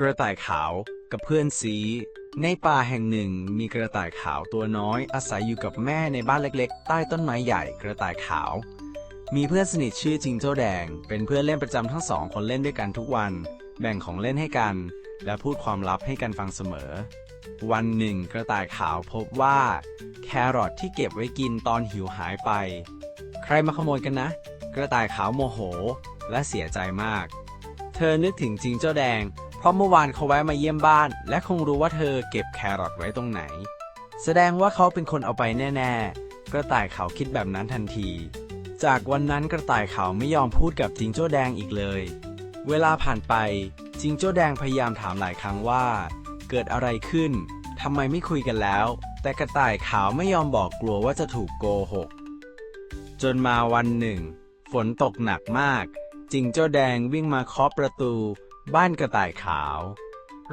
กระต่ายขาวกับเพื่อนซี ในป่าแห่งหนึ่งมีกระต่ายขาวตัวน้อยอาศัยอยู่กับแม่ในบ้านเล็กๆ ใต้ต้นไม้ใหญ่กระต่ายขาว มีเพื่อนสนิทชื่อจิงโจ้แดง เป็นเพื่อนเล่นประจำทั้งสองคนเล่นด้วยกันทุกวัน แบ่งของเล่นให้กัน และพูดความลับให้กันฟังเสมอ วันหนึ่งกระต่ายขาวพบว่า แครอทที่เก็บไว้กินตอนหิวหายไป ใครมาขโมยกันนะ กระต่ายขาวโมโห และเสียใจมาก เธอนึกถึงจิงโจ้แดง ราะเมื่อวานเขาแวะมาเยี่ยมบ้าน และคงรู้ว่าเธอเก็บแครอทไว้ตรงไหน แสดงว่าเขาเป็นคนเอาไปแน่ๆ กระต่ายขาวคิดแบบนั้นทันที จากวันนั้นกระต่ายขาวไม่ยอมพูดกับจิงโจ้แดงอีกเลย เวลาผ่านไปจิงโจ้แดงพยายามถามหลายครั้งว่า เกิดอะไรขึ้นทำไมไม่คุยกันแล้ว แต่กระต่ายขาวไม่ยอมบอกกลัวว่าจะถูกโกหก จนมาวันหนึ่ง ฝนตกหนักมาก จิงโจ้แดงวิ่งมาเคาะประตู บ้านกระต่ายขาว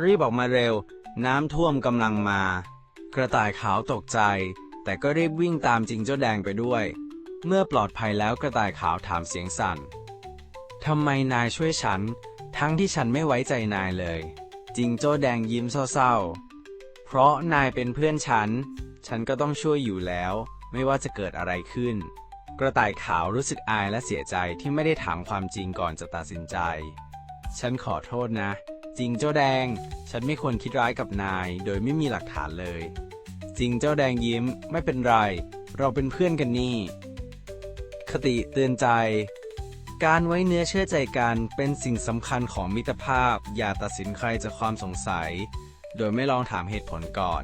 รีบออกมาเร็ว น้ำท่วมกำลังมา กระต่ายขาวตกใจ แต่ก็รีบวิ่งตามจิงโจ้แดงไปด้วย เมื่อปลอดภัยแล้วกระต่ายขาวถามเสียงสั่นทำไมนายช่วยฉัน ทั้งที่ฉันไม่ไว้ใจนายเลย จิงโจ้แดงยิ้มเศร้าๆ เพราะนายเป็นเพื่อนฉัน ฉันก็ต้องช่วยอยู่แล้ว ไม่ว่าจะเกิดอะไรขึ้น กระต่ายขาวรู้สึกอายและเสียใจที่ไม่ได้ถามความจริงก่อนจะตัดสินใจ ฉันขอโทษนะจิงโจ้าแดง ฉันไม่ควรคิดร้ายกับนาย โดยไม่มีหลักฐานเลยจิงโจ้าแดงยิ้ม ไม่เป็นไร เราเป็นเพื่อนกันนี่ คติเตือนใจ การไว้เนื้อเชื่อใจกันเป็นสิ่งสำคัญของมิตรภาพ อย่าตัดสินใครจากความสงสัย โดยไม่ลองถามเหตุผลก่อน